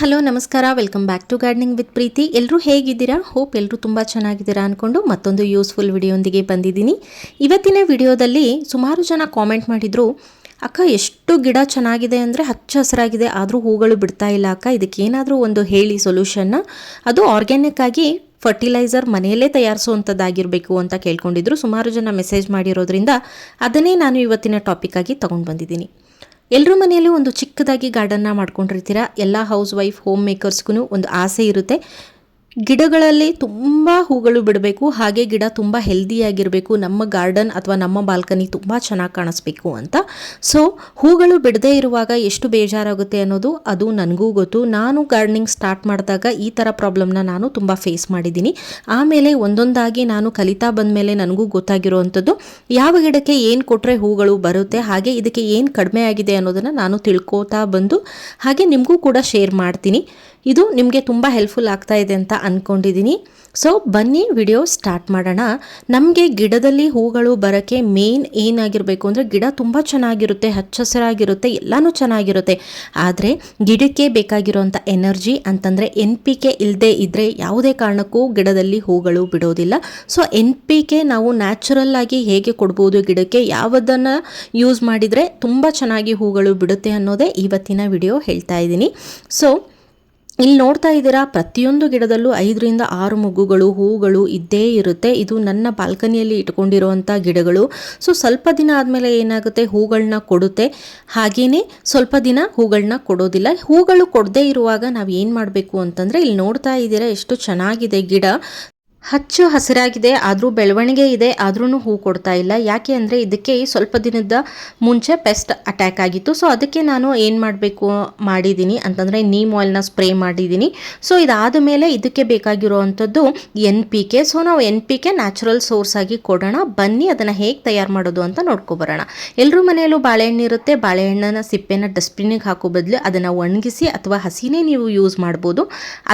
Hello, ನಮಸ್ಕಾರ. Welcome back to gardening with Preethi ಎಲ್ಲರೂ ಹೇಗಿದ್ದೀರಾ? ಹೋಪ್ ಎಲ್ಲರೂ ತುಂಬ ಚೆನ್ನಾಗಿದ್ದೀರಾ ಅಂದ್ಕೊಂಡು ಮತ್ತೊಂದು ಯೂಸ್ಫುಲ್ ವಿಡಿಯೋಂದಿಗೆ ಬಂದಿದ್ದೀನಿ. ಇವತ್ತಿನ ವಿಡಿಯೋದಲ್ಲಿ ಸುಮಾರು ಜನ ಕಾಮೆಂಟ್ ಮಾಡಿದರು, ಅಕ್ಕ, ಎಷ್ಟು ಗಿಡ ಚೆನ್ನಾಗಿದೆ ಅಂದರೆ ಹಚ್ಚ ಹಸಿರಾಗಿದೆ, ಆದರೂ ಹೂಗಳು ಬಿಡ್ತಾ ಇಲ್ಲ ಅಕ್ಕ. ಇದಕ್ಕೇನಾದರೂ ಒಂದು ಹೇಳಿ ಸೊಲ್ಯೂಷನ್ನ ಅದು ಆರ್ಗ್ಯಾನಿಕ್ ಆಗಿ ಫರ್ಟಿಲೈಸರ್ ಮನೆಯಲ್ಲೇ ತಯಾರಿಸುವಂಥದ್ದಾಗಿರಬೇಕು ಅಂತ ಕೇಳ್ಕೊಂಡಿದ್ರು. ಸುಮಾರು ಜನ ಮೆಸೇಜ್ ಮಾಡಿರೋದ್ರಿಂದ ಅದನ್ನೇ ನಾನು ಇವತ್ತಿನ ಟಾಪಿಕ್ ಆಗಿ ತೊಗೊಂಡು ಬಂದಿದ್ದೀನಿ. ಎಲ್ಲರ ಮನೆಯಲ್ಲೂ ಒಂದು ಚಿಕ್ಕದಾಗಿ ಗಾರ್ಡನ್ನ ಮಾಡ್ಕೊಂಡಿರ್ತೀರ? ಎಲ್ಲ ಹೌಸ್ ವೈಫ್ ಹೋಮ್ ಮೇಕರ್ಸ್ಗೂ ಒಂದು ಆಸೆ ಇರುತ್ತೆ. ಗಿಡಗಳಲ್ಲಿ ತುಂಬ ಹೂಗಳು ಬಿಡಬೇಕು, ಹಾಗೆ ಗಿಡ ತುಂಬ ಹೆಲ್ದಿಯಾಗಿರಬೇಕು, ನಮ್ಮ ಗಾರ್ಡನ್ ಅಥವಾ ನಮ್ಮ ಬಾಲ್ಕನಿ ತುಂಬ ಚೆನ್ನಾಗಿ ಕಾಣಿಸ್ಬೇಕು ಅಂತ. ಸೊ ಹೂಗಳು ಬಿಡದೇ ಇರುವಾಗ ಎಷ್ಟು ಬೇಜಾರಾಗುತ್ತೆ ಅನ್ನೋದು ಅದು ನನಗೂ ಗೊತ್ತು. ನಾನು ಗಾರ್ಡನಿಂಗ್ ಸ್ಟಾರ್ಟ್ ಮಾಡಿದಾಗ ಈ ಥರ ಪ್ರಾಬ್ಲಮ್ನ ನಾನು ತುಂಬ ಫೇಸ್ ಮಾಡಿದ್ದೀನಿ. ಆಮೇಲೆ ಒಂದೊಂದಾಗಿ ನಾನು ಕಲಿತಾ ಬಂದ ಮೇಲೆ ನನಗೂ ಗೊತ್ತಾಗಿರುವಂಥದ್ದು, ಯಾವ ಗಿಡಕ್ಕೆ ಏನು ಕೊಟ್ಟರೆ ಹೂಗಳು ಬರುತ್ತೆ, ಹಾಗೆ ಇದಕ್ಕೆ ಏನು ಕಡಿಮೆ ಆಗಿದೆ ಅನ್ನೋದನ್ನು ನಾನು ತಿಳ್ಕೋತಾ ಬಂದು, ಹಾಗೆ ನಿಮಗೂ ಕೂಡ ಶೇರ್ ಮಾಡ್ತೀನಿ. ಇದು ನಿಮಗೆ ತುಂಬ ಹೆಲ್ಪ್ಫುಲ್ ಆಗ್ತಾ ಇದೆ ಅಂತ ಅಂದ್ಕೊಂಡಿದ್ದೀನಿ ಸೊ ಬನ್ನಿ ವಿಡಿಯೋ ಸ್ಟಾರ್ಟ್ ಮಾಡೋಣ. ನಮಗೆ ಗಿಡದಲ್ಲಿ ಹೂಗಳು ಬರೋಕ್ಕೆ ಮೇನ್ ಏನಾಗಿರಬೇಕು ಅಂದರೆ ಗಿಡ ತುಂಬ ಚೆನ್ನಾಗಿರುತ್ತೆ ಹಚ್ಚ ಹಸಿರಾಗಿರುತ್ತೆ ಎಲ್ಲನೂ ಚೆನ್ನಾಗಿರುತ್ತೆ. ಆದರೆ ಗಿಡಕ್ಕೆ ಬೇಕಾಗಿರುವಂಥ ಎನರ್ಜಿ ಅಂತಂದರೆ ಎನ್ ಪಿ ಕೆ ಇಲ್ಲದೆ ಇದ್ದರೆ ಯಾವುದೇ ಕಾರಣಕ್ಕೂ ಗಿಡದಲ್ಲಿ ಹೂಗಳು ಬಿಡೋದಿಲ್ಲ. ಸೊ ಎನ್ ಪಿ ಕೆ ನಾವು ನ್ಯಾಚುರಲ್ ಆಗಿ ಹೇಗೆ ಕೊಡ್ಬೋದು ಗಿಡಕ್ಕೆ, ಯಾವುದನ್ನು ಯೂಸ್ ಮಾಡಿದರೆ ತುಂಬ ಚೆನ್ನಾಗಿ ಹೂಗಳು ಬಿಡುತ್ತೆ ಅನ್ನೋದೇ ಇವತ್ತಿನ ವಿಡಿಯೋ ಹೇಳ್ತಾ ಇದ್ದೀನಿ. ಸೊ ಇಲ್ಲಿ ನೋಡ್ತಾ ಇದ್ದೀರಾ, ಪ್ರತಿಯೊಂದು ಗಿಡದಲ್ಲೂ ಐದರಿಂದ ಆರು ಮಗುಗಳು ಹೂಗಳು ಇದ್ದೇ ಇರುತ್ತೆ. ಇದು ನನ್ನ ಬಾಲ್ಕನಿಯಲ್ಲಿ ಇಟ್ಕೊಂಡಿರುವಂಥ ಗಿಡಗಳು. ಸೊ, ಸ್ವಲ್ಪ ದಿನ ಆದಮೇಲೆ ಏನಾಗುತ್ತೆ, ಹೂಗಳನ್ನ ಕೊಡುತ್ತೆ. ಹಾಗೆಯೇ ಸ್ವಲ್ಪ ದಿನ ಹೂಗಳನ್ನ ಕೊಡೋದಿಲ್ಲ. ಹೂಗಳು ಕೊಡದೇ ಇರುವಾಗ ನಾವು ಏನು ಮಾಡಬೇಕು ಅಂತಂದರೆ, ಇಲ್ಲಿ ನೋಡ್ತಾ ಇದ್ದೀರಾ, ಎಷ್ಟು ಚೆನ್ನಾಗಿದೆ ಗಿಡ. ಹಚ್ಚು ಹಸಿರಾಗಿದೆ, ಆದರೂ ಬೆಳವಣಿಗೆ ಇದೆ ಆದ್ರೂ ಹೂ ಕೊಡ್ತಾ ಇಲ್ಲ. ಯಾಕೆ ಅಂದರೆ ಇದಕ್ಕೆ ಸ್ವಲ್ಪ ದಿನದ ಮುಂಚೆ ಪೆಸ್ಟ್ ಅಟ್ಯಾಕ್ ಆಗಿತ್ತು. ಸೊ ಅದಕ್ಕೆ ನಾನು ಏನು ಮಾಡಬೇಕು ಮಾಡಿದ್ದೀನಿ ಅಂತಂದರೆ ನೀಮ್ ಆಯಿಲ್ನ ಸ್ಪ್ರೇ ಮಾಡಿದ್ದೀನಿ. ಸೊ ಇದಾದ ಮೇಲೆ ಇದಕ್ಕೆ ಬೇಕಾಗಿರುವಂಥದ್ದು ಎನ್ ಪಿ ಕೆ. ಸೊ ನಾವು N P K natural source ಆಗಿ ಕೊಡೋಣ. ಬನ್ನಿ, ಅದನ್ನು ಹೇಗೆ ತಯಾರು ಮಾಡೋದು ಅಂತ ನೋಡ್ಕೊಬರೋಣ. ಎಲ್ಲರೂ ಮನೆಯಲ್ಲೂ ಬಾಳೆಹಣ್ಣು ಇರುತ್ತೆ. ಬಾಳೆಹಣ್ಣನ ಸಿಪ್ಪೆನ ಡಸ್ಟ್ಬಿನ್ನಿಗೆ ಹಾಕೋ ಬದಲು ಅದನ್ನು ಒಣಗಿಸಿ ಅಥವಾ ಹಸಿನೇ ನೀವು ಯೂಸ್ ಮಾಡ್ಬೋದು.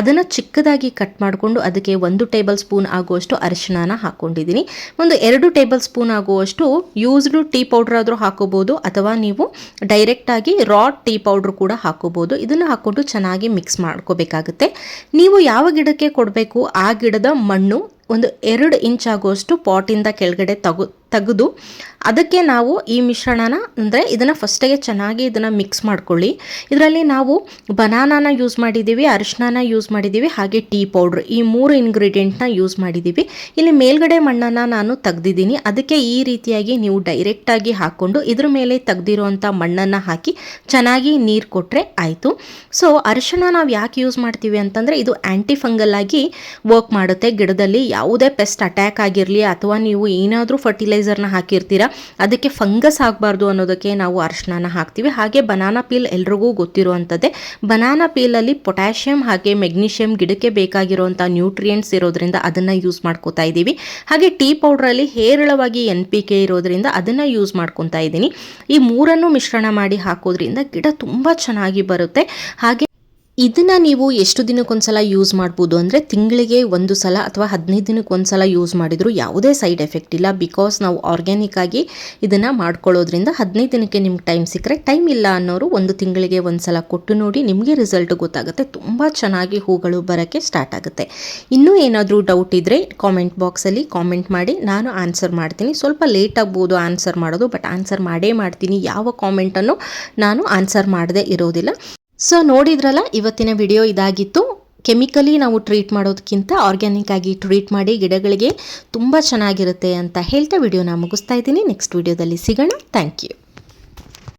ಅದನ್ನು ಚಿಕ್ಕದಾಗಿ ಕಟ್ ಮಾಡಿಕೊಂಡು ಅದಕ್ಕೆ ಒಂದು ಟೇಬಲ್ ಸ್ಪೂನ್ ಸ್ಪೂನ್ ಆಗುವಷ್ಟು ಅರಿಶಿಣನ ಹಾಕೊಂಡಿದ್ದೀನಿ. ಒಂದು ಎರಡು ಟೇಬಲ್ ಸ್ಪೂನ್ ಆಗುವಷ್ಟು ಯೂಸ್ಡ್ ಟೀ ಪೌಡರ್ ಆದರೂ ಹಾಕೋಬಹುದು ಅಥವಾ ನೀವು ಡೈರೆಕ್ಟಾಗಿ ರಾ ಟೀ ಪೌಡರ್ ಕೂಡ ಹಾಕೋಬಹುದು ಇದನ್ನು ಹಾಕ್ಕೊಂಡು ಚೆನ್ನಾಗಿ ಮಿಕ್ಸ್ ಮಾಡ್ಕೋಬೇಕಾಗುತ್ತೆ. ನೀವು ಯಾವ ಗಿಡಕ್ಕೆ ಕೊಡಬೇಕು? ಆ ಗಿಡದ ಮಣ್ಣು ಒಂದು ಎರಡು ಇಂಚ್ ಆಗುವಷ್ಟು ಪಾಟಿಂದ ಕೆಳಗಡೆ ತಗೋ ತೆಗೆದು ಅದಕ್ಕೆ ನಾವು ಈ ಮಿಶ್ರಣನ, ಅಂದರೆ ಇದನ್ನು ಫಸ್ಟಿಗೆ ಚೆನ್ನಾಗಿ ಇದನ್ನು ಮಿಕ್ಸ್ ಮಾಡ್ಕೊಳ್ಳಿ. ಇದರಲ್ಲಿ ನಾವು ಬನಾನಾನ ಯೂಸ್ ಮಾಡಿದ್ದೀವಿ ಅರಿಶಿನ ಯೂಸ್ ಮಾಡಿದ್ದೀವಿ ಹಾಗೆ ಟೀ ಪೌಡ್ರ್ ಈ ಮೂರು ಇಂಗ್ರೀಡಿಯೆಂಟ್ನ ಯೂಸ್ ಮಾಡಿದ್ದೀವಿ ಇಲ್ಲಿ ಮೇಲ್ಗಡೆ ಮಣ್ಣನ್ನು ನಾನು ತೆಗ್ದಿದ್ದೀನಿ. ಅದಕ್ಕೆ ಈ ರೀತಿಯಾಗಿ ನೀವು ಡೈರೆಕ್ಟಾಗಿ ಹಾಕ್ಕೊಂಡು ಇದ್ರ ಮೇಲೆ ತೆಗ್ದಿರುವಂಥ ಮಣ್ಣನ್ನು ಹಾಕಿ ಚೆನ್ನಾಗಿ ನೀರು ಕೊಟ್ಟರೆ ಆಯಿತು. ಸೊ ಅರಿಶಿನ ನಾವು ಯಾಕೆ ಯೂಸ್ ಮಾಡ್ತೀವಿ ಅಂತಂದರೆ ಇದು ಆ್ಯಂಟಿ ಫಂಗಲ್ ಆಗಿ ವರ್ಕ್ ಮಾಡುತ್ತೆ. ಗಿಡದಲ್ಲಿ ಯಾವುದೇ ಪೆಸ್ಟ್ ಅಟ್ಯಾಕ್ ಆಗಿರಲಿ ಅಥವಾ ನೀವು ಏನಾದರೂ ಫರ್ಟಿಲೈಸರ್ನ ಹಾಕಿರ್ತೀರಾ? ಅದಕ್ಕೆ ಫಂಗಸ್ ಆಗಬಾರ್ದು ಅನ್ನೋದಕ್ಕೆ ನಾವು ಅರಿಶಿನ ಹಾಕ್ತೀವಿ. ಹಾಗೆ ಬನಾನಾ ಪೀಲ್ ಎಲ್ರಿಗೂ ಗೊತ್ತಿರುವಂಥದ್ದೇ ಬನಾನಾ ಪೀಲಲ್ಲಿ ಪೊಟ್ಯಾಷಿಯಂ ಹಾಗೆ ಮೆಗ್ನೀಷಿಯಂ ಗಿಡಕ್ಕೆ ಬೇಕಾಗಿರುವಂಥ ನ್ಯೂಟ್ರಿಯೆಂಟ್ಸ್ ಇರೋದ್ರಿಂದ ಅದನ್ನು ಯೂಸ್ ಮಾಡ್ಕೋತಾ ಇದ್ದೀವಿ. ಹಾಗೆ ಟೀ ಪೌಡ್ರಲ್ಲಿ ಹೇರಳವಾಗಿ ಎನ್ ಪಿ ಕೆ ಇರೋದ್ರಿಂದ ಅದನ್ನು ಯೂಸ್ ಮಾಡ್ಕೊತಾ ಇದ್ದೀನಿ. ಈ ಮೂರನ್ನು ಮಿಶ್ರಣ ಮಾಡಿ ಹಾಕೋದ್ರಿಂದ ಗಿಡ ತುಂಬ ಚೆನ್ನಾಗಿ ಬರುತ್ತೆ. ಹಾಗೆ ಇದನ್ನು ನೀವು ಎಷ್ಟು ದಿನಕ್ಕೊಂದ್ಸಲ ಯೂಸ್ ಮಾಡ್ಬೋದು ಅಂದರೆ ತಿಂಗಳಿಗೆ ಒಂದು ಸಲ ಅಥವಾ ಹದಿನೈದು ದಿನಕ್ಕೆ ಒಂದು ಸಲ ಯೂಸ್ ಮಾಡಿದರೂ ಯಾವುದೇ ಸೈಡ್ ಎಫೆಕ್ಟ್ ಇಲ್ಲ. ಬಿಕಾಸ್ ನಾವು ಆರ್ಗ್ಯಾನಿಕ್ ಆಗಿ ಇದನ್ನು ಮಾಡ್ಕೊಳ್ಳೋದ್ರಿಂದ ಹದಿನೈದು ದಿನಕ್ಕೆ ನಿಮ್ಗೆ ಟೈಮ್ ಸಿಕ್ಕರೆ ಟೈಮ್ ಇಲ್ಲ ಅನ್ನೋರು ಒಂದು ತಿಂಗಳಿಗೆ ಒಂದು ಸಲ ಕೊಟ್ಟು ನೋಡಿ ನಿಮಗೆ ರಿಸಲ್ಟ್ ಗೊತ್ತಾಗುತ್ತೆ. ತುಂಬ ಚೆನ್ನಾಗಿ ಹೂಗಳು ಬರೋಕ್ಕೆ ಸ್ಟಾರ್ಟ್ ಆಗುತ್ತೆ. ಇನ್ನೂ ಏನಾದರೂ ಡೌಟ್ ಇದ್ದರೆ ಕಾಮೆಂಟ್ ಬಾಕ್ಸಲ್ಲಿ ಕಾಮೆಂಟ್ ಮಾಡಿ. ನಾನು ಆನ್ಸರ್ ಮಾಡ್ತೀನಿ. ಸ್ವಲ್ಪ ಲೇಟ್ ಆಗ್ಬೋದು ಆನ್ಸರ್ ಮಾಡೋದು ಬಟ್ ಆನ್ಸರ್ ಮಾಡೇ ಮಾಡ್ತೀನಿ. ಯಾವ ಕಾಮೆಂಟನ್ನು ನಾನು ಆನ್ಸರ್ ಮಾಡದೇ ಇರೋದಿಲ್ಲ. ಸೊ ನೋಡಿದ್ರಲ್ಲ, ಇವತ್ತಿನ ವಿಡಿಯೋ ಇದಾಗಿತ್ತು. ಕೆಮಿಕಲಿ ನಾವು ಟ್ರೀಟ್ ಮಾಡೋದಕ್ಕಿಂತ ಆರ್ಗ್ಯಾನಿಕ್ ಆಗಿ ಟ್ರೀಟ್ ಮಾಡಿ ಗಿಡಗಳಿಗೆ ತುಂಬ ಚೆನ್ನಾಗಿರುತ್ತೆ ಅಂತ ಹೇಳ್ತಾ ವಿಡಿಯೋನ ಮುಗಿಸ್ತಾ ಇದ್ದೀನಿ. ನೆಕ್ಸ್ಟ್ ವಿಡಿಯೋದಲ್ಲಿ ಸಿಗೋಣ. Thank you